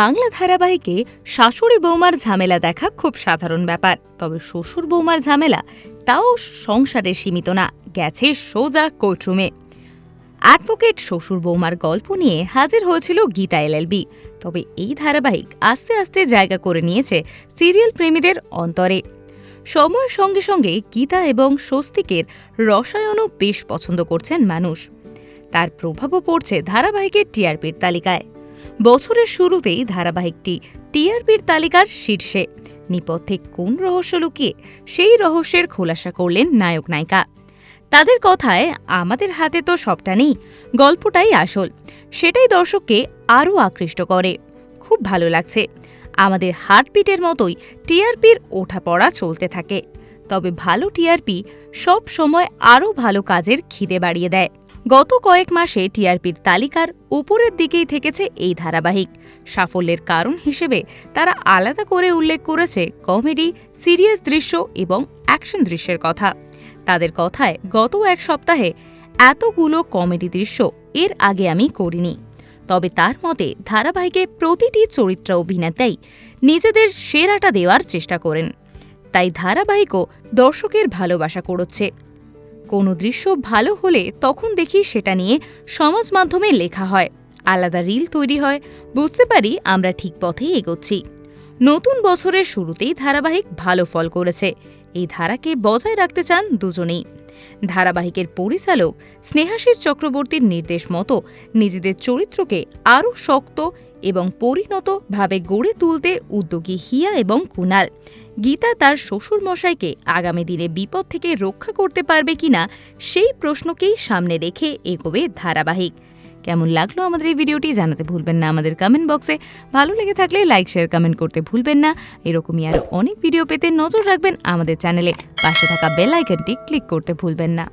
বাংলা ধারাবাহিকে শাশুড়ি বৌমার ঝামেলা দেখা খুব সাধারণ ব্যাপার। তবে শ্বশুর বৌমার ঝামেলা, তাও সংসারে সীমিত না, গেছে সোজা কোর্টরুমে। অ্যাডভোকেট শ্বশুর বৌমার গল্প নিয়ে হাজির হয়েছিল গীতা এলএলবি। তবে এই ধারাবাহিক আস্তে আস্তে জায়গা করে নিয়েছে সিরিয়াল প্রেমীদের অন্তরে। সময়ের সঙ্গে সঙ্গে গীতা এবং স্বস্তিকের রসায়নও বেশ পছন্দ করছেন মানুষ। তার প্রভাবও পড়ছে ধারাবাহিকের টিআরপির তালিকায়। বছরের শুরুতেই ধারাবাহিকটি টিআরপির তালিকার শীর্ষে। নিপথ্যে কোন রহস্য লুকিয়ে সেই রহস্যের খোলাসা করলেন নায়ক নায়িকা। তাদের কথায় আমাদের হাতে তো সবটা নেই, গল্পটাই আসল। সেটাই দর্শককে আরও আকৃষ্ট করে। খুব ভালো লাগছে। আমাদের হার্টবিটের মতোই টিআরপির ওঠাপড়া চলতে থাকে। তবে ভালো টিআরপি সব সময় আরও ভালো কাজের খিদে বাড়িয়ে দেয়। গত কয়েক মাসে টিআরপির তালিকার উপরের দিকেই থেকেছে এই ধারাবাহিক। সাফল্যের কারণ হিসেবে তারা আলাদা করে উল্লেখ করেছে কমেডি, সিরিয়াস দৃশ্য এবং অ্যাকশন দৃশ্যের কথা। তাদের কথায় গত এক সপ্তাহে এতগুলো কমেডি দৃশ্য এর আগে আমি করিনি। তবে তার মতে ধারাবাহিকে প্রতিটি চরিত্র অভিনেতাই নিজেদের সেরাটা দেওয়ার চেষ্টা করেন। তাই ধারাবাহিকও দর্শকের ভালোবাসা করছে কোনো দৃশ্য ভালো হলে তখন দেখি সেটা নিয়ে সমাজ মাধ্যমে লেখা হয়। আলাদা রিল তৈরি হয়। বুঝতে পারি আমরা ঠিক পথেই এগোচ্ছি। নতুন বছরের শুরুতেই ধারাবাহিক ভালো ফল করেছে। এই ধারাকে বজায় রাখতে চান দুজনেই। ধারাবাহিকের পরিচালক স্নেহাশিস চক্রবর্তীর নির্দেশ মতো নিজেদের চরিত্রকে আরও শক্ত এবং পরিণতভাবে গড়ে তুলতে উদ্যোগী হিয়া এবং কুনাল। গীতা তার শ্বশুর মশাইকে আগামী দিনে বিপদ থেকে রক্ষা করতে পারবে কিনা সেই প্রশ্নকেই সামনে রেখে এগোবে ধারাবাহিক। কেমন লাগল আমাদের এই ভিডিওটি জানাতে ভুলবেন না আমাদের কমেন্ট বক্সে ভালো লেগে থাকলে লাইক শেয়ার কমেন্ট করতে ভুলবেন না। এরকমই আরও অনেক ভিডিও পেতে নজর রাখবেন আমাদের চ্যানেলে পাশে থাকা বেল আইকনটি ক্লিক করতে ভুলবেন না।